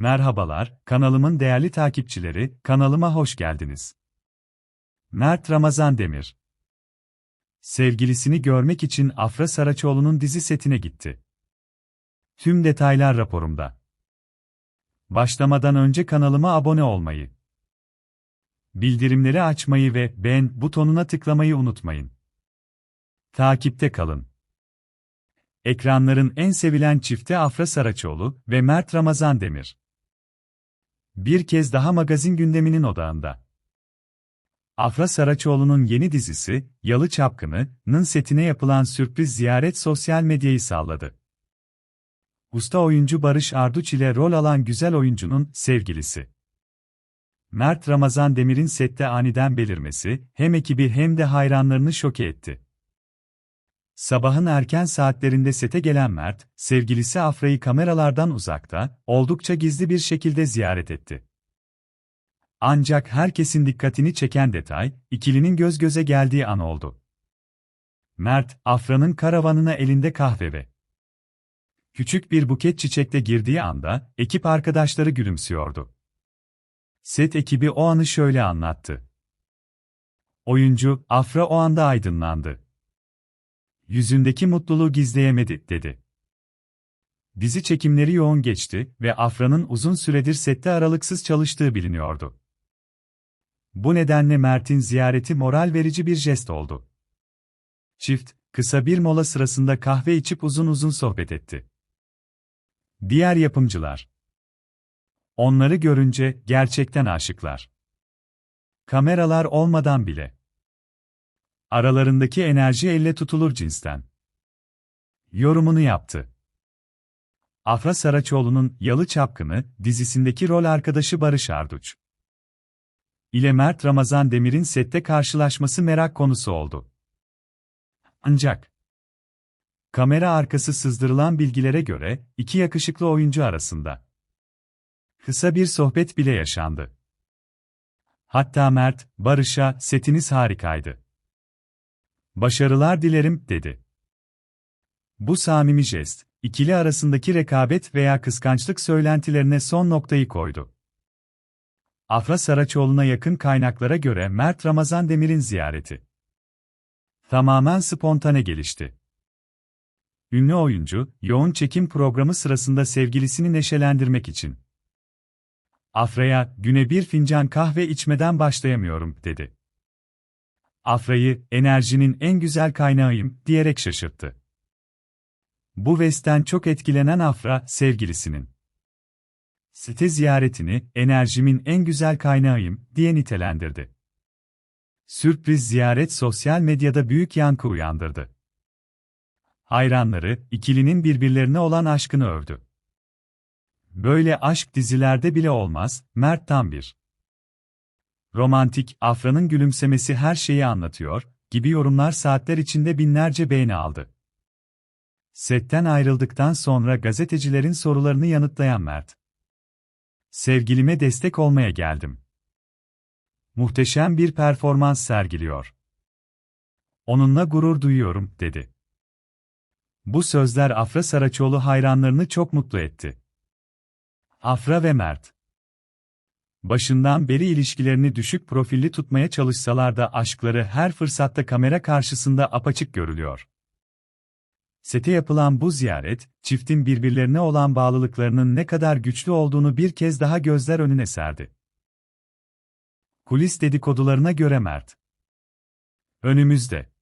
Merhabalar, kanalımın değerli takipçileri, kanalıma hoş geldiniz. Mert Ramazan Demir Sevgilisini görmek için Afra Saraçoğlu'nun dizi setine gitti. Tüm detaylar raporumda. Başlamadan önce kanalıma abone olmayı, bildirimleri açmayı ve beğen butonuna tıklamayı unutmayın. Takipte kalın. Ekranların en sevilen çifti Afra Saraçoğlu ve Mert Ramazan Demir. Bir kez daha magazin gündeminin odağında. Afra Saraçoğlu'nun yeni dizisi, Yalı Çapkını'nın setine yapılan sürpriz ziyaret sosyal medyayı salladı. Usta oyuncu Barış Arduç ile rol alan güzel oyuncunun sevgilisi. Mert Ramazan Demir'in sette aniden belirmesi, hem ekibi hem de hayranlarını şoke etti. Sabahın erken saatlerinde sete gelen Mert, sevgilisi Afra'yı kameralardan uzakta, oldukça gizli bir şekilde ziyaret etti. Ancak herkesin dikkatini çeken detay, ikilinin göz göze geldiği an oldu. Mert, Afra'nın karavanına elinde kahve ve küçük bir buket çiçekle girdiği anda, ekip arkadaşları gülümsüyordu. Set ekibi o anı şöyle anlattı. Oyuncu, Afra o anda aydınlandı. Yüzündeki mutluluğu gizleyemedi, dedi. Dizi çekimleri yoğun geçti ve Afra'nın uzun süredir sette aralıksız çalıştığı biliniyordu. Bu nedenle Mert'in ziyareti moral verici bir jest oldu. Çift, kısa bir mola sırasında kahve içip uzun uzun sohbet etti. Diğer yapımcılar. Onları görünce gerçekten aşıklar. Kameralar olmadan bile. Aralarındaki enerji elle tutulur cinsten. Yorumunu yaptı. Afra Saraçoğlu'nun Yalı Çapkını dizisindeki rol arkadaşı Barış Arduç ile Mert Ramazan Demir'in sette karşılaşması merak konusu oldu. Ancak kamera arkası sızdırılan bilgilere göre iki yakışıklı oyuncu arasında kısa bir sohbet bile yaşandı. Hatta Mert, Barış'a setiniz harikaydı. Başarılar dilerim, dedi. Bu samimi jest, ikili arasındaki rekabet veya kıskançlık söylentilerine son noktayı koydu. Afra Saraçoğlu'na yakın kaynaklara göre Mert Ramazan Demir'in ziyareti tamamen spontane gelişti. Ünlü oyuncu, yoğun çekim programı sırasında sevgilisini neşelendirmek için Afra'ya, güne bir fincan kahve içmeden başlayamıyorum, dedi. Afra'yı, enerjinin en güzel kaynağıyım, diyerek şaşırttı. Bu vesten çok etkilenen Afra, sevgilisinin site ziyaretini, enerjimin en güzel kaynağıyım, diye nitelendirdi. Sürpriz ziyaret sosyal medyada büyük yankı uyandırdı. Hayranları, ikilinin birbirlerine olan aşkını övdü. Böyle aşk dizilerde bile olmaz, Mert tam bir. Romantik, Afra'nın gülümsemesi her şeyi anlatıyor, gibi yorumlar saatler içinde binlerce beğeni aldı. Setten ayrıldıktan sonra gazetecilerin sorularını yanıtlayan Mert. Sevgilime destek olmaya geldim. Muhteşem bir performans sergiliyor. Onunla gurur duyuyorum, dedi. Bu sözler Afra Saraçoğlu hayranlarını çok mutlu etti. Afra ve Mert Başından beri ilişkilerini düşük profilli tutmaya çalışsalar da aşkları her fırsatta kamera karşısında apaçık görülüyor. Sete yapılan bu ziyaret, çiftin birbirlerine olan bağlılıklarının ne kadar güçlü olduğunu bir kez daha gözler önüne serdi. Kulis dedikodularına göre Mert. Önümüzde.